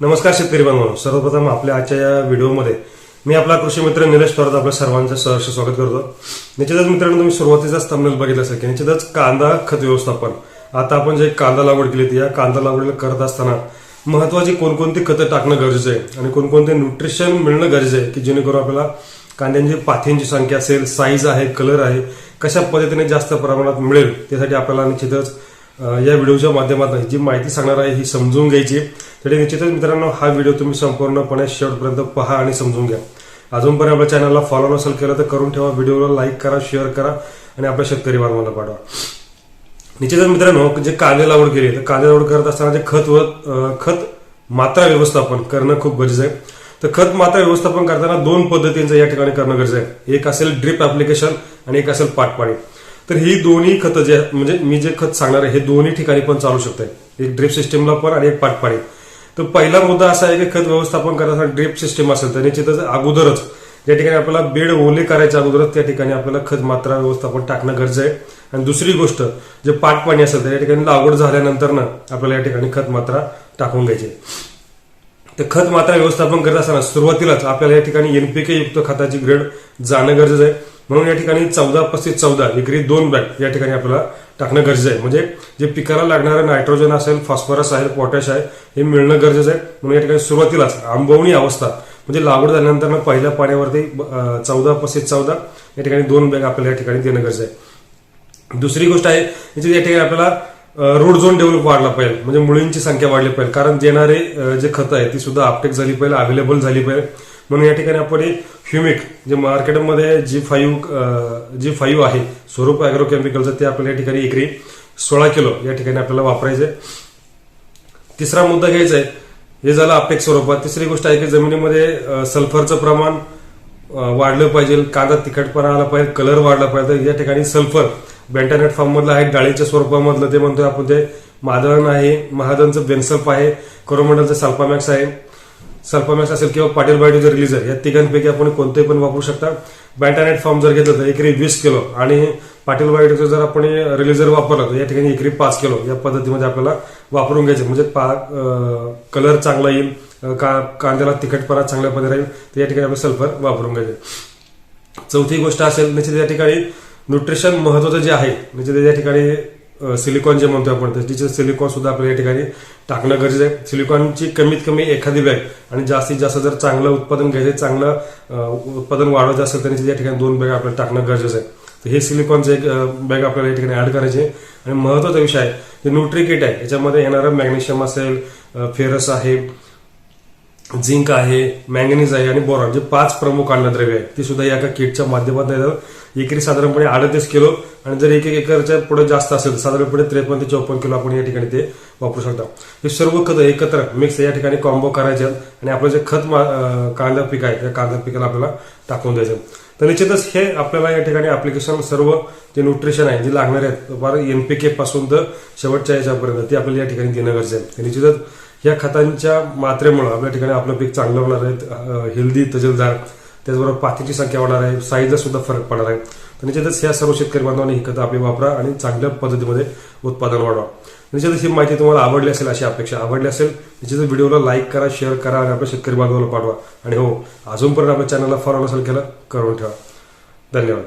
नमस्कार शेतकरी बांधवांनो. सर्वप्रथम आपल्या आजच्या या व्हिडिओमध्ये मी आपला कृषी मित्र निलेश थोरात आपल्या सर्वांचं सहर्ष स्वागत करतो. निश्चितच मित्रांनो तुम्ही सुरुवातीचाच तमिळ बघितलं असेल की निश्चितच कांदा खत व्यवस्थापन. आता आपण जे कांदा लागवड केली ती या कांदा लागवडीला करत असताना महत्वाची कोणकोणती खतं टाकणं गरजेचं आहे आणि कोणकोणते न्यूट्रिशन मिळणं गरजेचं आहे की जेणेकरून आपल्याला कांद्यांची पाथींची संख्या असेल साईज आहे कलर आहे कशा पद्धतीने जास्त प्रमाणात मिळेल त्यासाठी आपल्याला निश्चितच या व्हिडिओच्या माध्यमातून जी माहिती सांगणार आहे ही समजून घ्यायची तरी निश्चितच मित्रांनो हा व्हिडिओ तुम्ही संपूर्णपणे शेवटपर्यंत पहा आणि समजून घ्या. अजूनपर्यंत आपल्या चॅनलला फॉलो नसेल केलं तर करून ठेवा व्हिडिओला लाईक करा शेअर करा आणि आपल्या शेतकरी बांधवांना पाठवा. निश्चितच मित्रांनो जे कांदे लागवड केली तर कांदे लागवड करत असताना जे खत व खत मात्रा व्यवस्थापन करणं खूप गरजेचं आहे. तर खत मात्रा व्यवस्थापन करताना दोन पद्धतींचं या ठिकाणी करणं गरजेचं आहे. एक असेल ड्रिप ऍप्लिकेशन आणि एक असेल पाटपाणी. तर ही दोन्ही खतं जे म्हणजे मी जे खत सांगणार आहे हे दोन्ही ठिकाणी पण चालू शकते एक ड्रिप सिस्टीमला पण आणि एक पाटपाणी तर पहिला मुद्दा असा आहे की खत व्यवस्थापन करताना ड्रिप सिस्टम असेल तर निश्चितच अगोदरच ज्या ठिकाणी आपल्याला बेड ओले करायच्या अगोदरच त्या ठिकाणी आपल्याला खत मात्रा व्यवस्थापन टाकणं गरजेचं आहे. आणि दुसरी गोष्ट जे पाटपाणी असेल तर या ठिकाणी लागवड झाल्यानंतर ना आपल्याला या ठिकाणी खत मात्रा टाकून घ्यायची तर खत मात्रा व्यवस्थापन करत असताना सुरुवातीलाच आपल्याला या ठिकाणी एनपीके युक्त खताची ग्रेड जाणं गरजेचं आहे. म्हणून या ठिकाणी चौदा पस्तीस चौदा एकरी दोन बॅग या ठिकाणी आपल्याला टाकणं गरजेचं आहे. म्हणजे जे पिकाला लागणारं नायट्रोजन असेल फॉस्फरस आहे पोटॅश आहे हे मिळणं गरजेचं आहे. म्हणून या ठिकाणी सुरुवातीलाच आंबवणी अवस्था म्हणजे लागवड झाल्यानंतर ना पहिल्या पाण्यावरती चौदा पस्तीस चौदा या ठिकाणी दोन बॅग आपल्याला या ठिकाणी देणं गरजेचं आहे. दुसरी गोष्ट आहे म्हणजे या ठिकाणी आपल्याला रोड झोन डेव्हलप वाढला पाहिजे. म्हणजे मुलींची संख्या वाढली पाहिजे. कारण देणारे जे खतं आहे ती सुद्धा अपटेक झाली पाहिजे अवेलेबल झाली पाहिजे. म्हणून या ठिकाणी आपण ह्युमिक जे मार्केटमध्ये जी फाईव्ह जी फाईव्ह आहे स्वरूप अॅग्रो केमिकलचं ते आपल्याला या ठिकाणी एकरी सोळा किलो या ठिकाणी आपल्याला वापरायचं आहे तिसरा मुद्दा घ्यायचा आहे हे झालं आपटेक स्वरूपात. तिसरी गोष्ट आहे की जमिनीमध्ये सल्फरचं प्रमाण वाढलं पाहिजे. कांदा तिखटपणा आला पाहिजे कलर वाढला पाहिजे. या ठिकाणी सल्फर बेंटानेट फॉर्म मधलं आहे डाळीच्या स्वरूपामधलं ते म्हणतोय आपण ते. मादळण आहे महादनचं बेन्सल्फ आहे कोरोमंडलचं सल्पामॅक्स आहे. सल्पामॅक्स असेल किंवा पाटील बायोटीचं रिलीजर या तिघांपैकी आपण कोणतेही पण वापरू शकता. बॅटानेट फॉर्म जर घेतलं तर एकरी वीस किलो आणि पाटील बायोटीचं जर आपण रिलीजर वापरलं तर या ठिकाणी एकरी पाच किलो या पद्धतीमध्ये आपल्याला वापरून घ्यायचे. म्हणजे कलर चांगला येईल का कांद्याला तिखटपणा चांगल्या पद्धतीने राहील तर या ठिकाणी आपण सल्फर वापरून घ्यायचे. चौथी गोष्ट असेल निश्चित या ठिकाणी न्यूट्रिशन महत्वाचं जे आहे म्हणजे या ठिकाणी सिलिकॉन जे म्हणतो आपण त्याचे सिलिकॉन सुद्धा आपल्या या ठिकाणी टाकणं गरजेचं आहे. सिलिकॉनची कमीत कमी एखादी बॅग आणि जास्तीत जास्त जर चांगलं उत्पादन घ्यायचं चांगलं उत्पादन वाढवायचं असेल तर निश्चित या ठिकाणी दोन बॅग आपल्याला टाकणं गरजेचं आहे. तर हे सिलिकॉनचं एक बॅग आपल्याला या ठिकाणी ऍड करायचे आणि महत्त्वाचा विषय आहे जे न्यूट्रिकिट आहे याच्यामध्ये येणारं मॅग्नेशियम असेल फेरस आहे झिंक आहे मॅंगनीज आहे आणि बोरॉन जे पाच प्रमुख अन्नद्रव्य आहेत ती सुद्धा या एका किटच्या माध्यमातून येतात. एकरी साधारणपणे अडतीस किलो आणि जर एक एक एकरच्या पुढे जास्त असेल तर साधारणपणे त्रेपन्न ते चौपन्न किलो आपण या ठिकाणी ते वापरू शकता. हे सर्व खतं एकत्र मिक्स या ठिकाणी कॉम्बो करायचे आहेत आणि आपलं जे खत मा- कांदा पीक आहे त्या कांदा पिकाला आपल्याला टाकून द्यायचं तर निश्चितच हे आपल्याला या ठिकाणी अप्लिकेशन सर्व जे न्यूट्रिशन आहे जे लागणार आहेत फार एनपीके पासून तर शेवटच्या याच्यापर्यंत ते आपल्याला या ठिकाणी देणं गरजेचं आहे. निश्चितच या खतांच्या मात्रेमुळे आपल्या ठिकाणी आपलं पीक चांगलं होणार आहे हेल्दी तजलदार त्याचबरोबर पातीची संख्या वाढणार आहे साईजला सुद्धा फरक पडणार आहे. तर निश्चितच ह्या सर्व शेतकरी बांधवांनी ही खतं आपली वापरा आणि चांगल्या पद्धतीमध्ये उत्पादन वाढवा. निश्चितच ही माहिती तुम्हाला आवडली असेल अशी अपेक्षा आवडली असेल निश्चितच व्हिडिओला लाईक करा शेअर करा आणि आपल्या शेतकरी बांधवाला पाठवा. आणि हो अजूनपर्यंत आपल्या चॅनलला फॉलो नसेल केलं करून ठेवा. धन्यवाद.